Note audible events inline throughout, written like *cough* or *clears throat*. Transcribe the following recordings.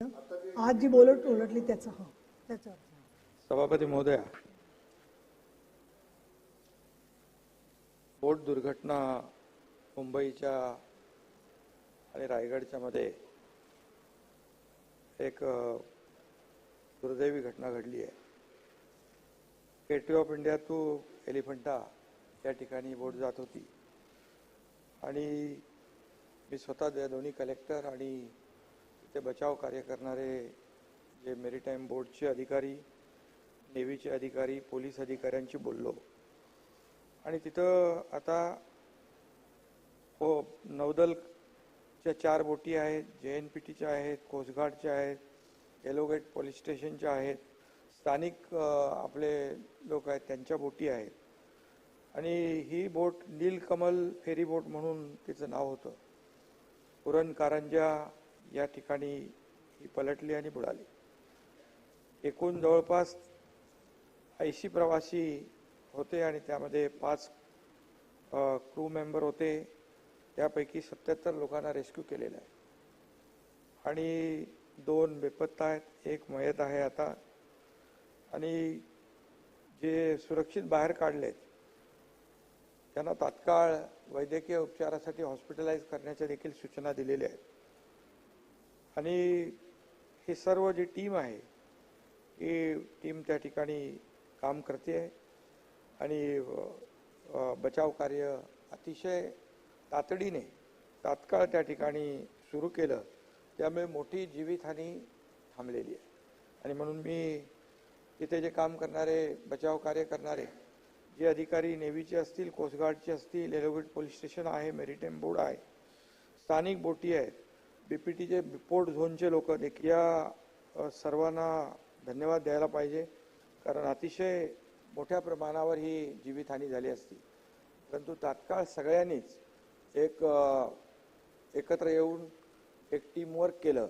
आज जी बोलट उलटली त्याचा हा त्याचा. सभापती महोदया बोट दुर्घटना मुंबईच्या आणि रायगडच्या मध्ये एक दुर्दैवी घटना घडली आहे. Gateway of India to Elephanta या ठिकाणी बोट जात होती. आणि मी स्वतः दोन्ही कलेक्टर आणि ते बचाव कार्य करणारे जे मेरीटाईम बोर्डचे अधिकारी नेव्हीचे अधिकारी पोलीस अधिकाऱ्यांशी बोललो. आणि तिथं आता हो नौदलच्या चार बोटी आहेत जे एन पी टीच्या आहेत कोस्टगार्डच्या आहेत एलोगेट पोलीस स्टेशनच्या आहेत स्थानिक आपले लोक आहेत त्यांच्या बोटी आहेत. आणि ही बोट नीलकमल फेरी बोट म्हणून तिचं नाव होतं. पुरण कारंजा या ठिकाणी ही पलटली आणि बुडाली. एकूण जवळपास ऐंशी प्रवासी होते आणि त्यामध्ये पाच क्रू मेंबर होते. त्यापैकी सत्याहत्तर लोकांना रेस्क्यू केलेलं आहे. आणि दोन बेपत्ता आहेत. एक मयत आहे आता. आणि जे सुरक्षित बाहेर काढलेत त्यांना तात्काळ वैद्यकीय उपचारासाठी हॉस्पिटलाइज करण्याच्या देखील सूचना दिलेल्या आहेत. आणि ही सर्व जी टीम आहे ही टीम त्या ठिकाणी काम करते आहे आणि बचाव कार्य अतिशय तातडीने तात्काळ त्या ठिकाणी सुरू केलं त्यामुळे मोठी जीवितहानी थांबलेली आहे. आणि म्हणून मी तिथे जे काम करणारे बचाव कार्य करणारे जे अधिकारी नेव्हीचे असतील कोस्टगार्डचे असतील एलोगेट पोलीस स्टेशन आहे मेरीटाईम बोर्ड आहे स्थानिक बोटी आहेत बीपीटीचे पोर्ट झोनचे लोक देखील या सर्वांना धन्यवाद द्यायला पाहिजे. कारण अतिशय मोठ्या प्रमाणावर ही जीवितहानी झाली असती. परंतु तात्काळ सगळ्यांनीच एक एकत्र येऊन एक टीमवर्क केलं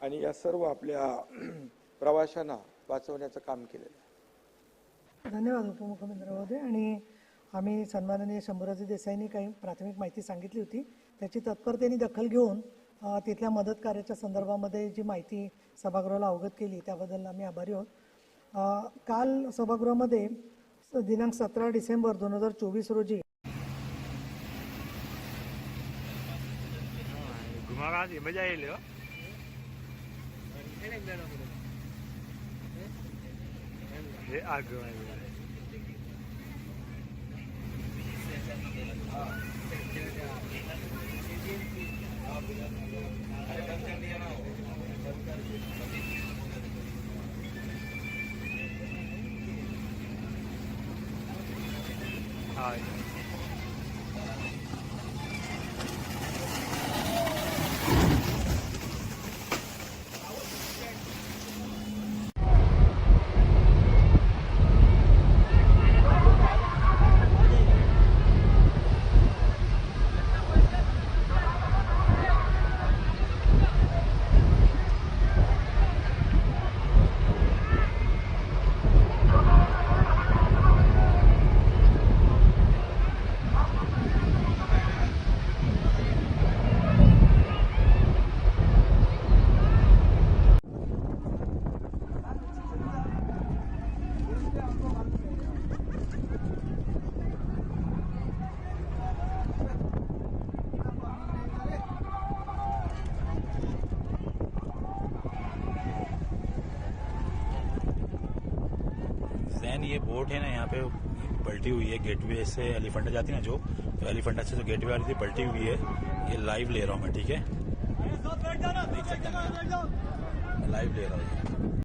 आणि या सर्व आपल्या *clears throat* प्रवाशांना वाचवण्याचं काम केलेलं धन्यवाद उपमुख्यमंत्री महोदय. आणि आम्ही सन्माननीय शंभूराजे देसाईंनी काही प्राथमिक माहिती सांगितली होती. त्याची तत्परतेने दखल घेऊन तिथल्या मदत कार्याच्या संदर्भामध्ये जी माहिती सभागृहाला अवगत केली त्याबद्दल आम्ही आभारी आहोत. काल सभागृहामध्ये स- दिनांक सतरा डिसेंबर दोन हजार चोवीस रोजी はい。ये बोट है ना यहाँ पे पलटी हुई है गेटवे से एलिफेंटा जाती है ना जो तो एलिफेंटा से जो गेटवे आ रही थी पलटी हुई है। ये लाइव ले रहा हूँ मैं ठीक है? लाइव ले रहा हूँ।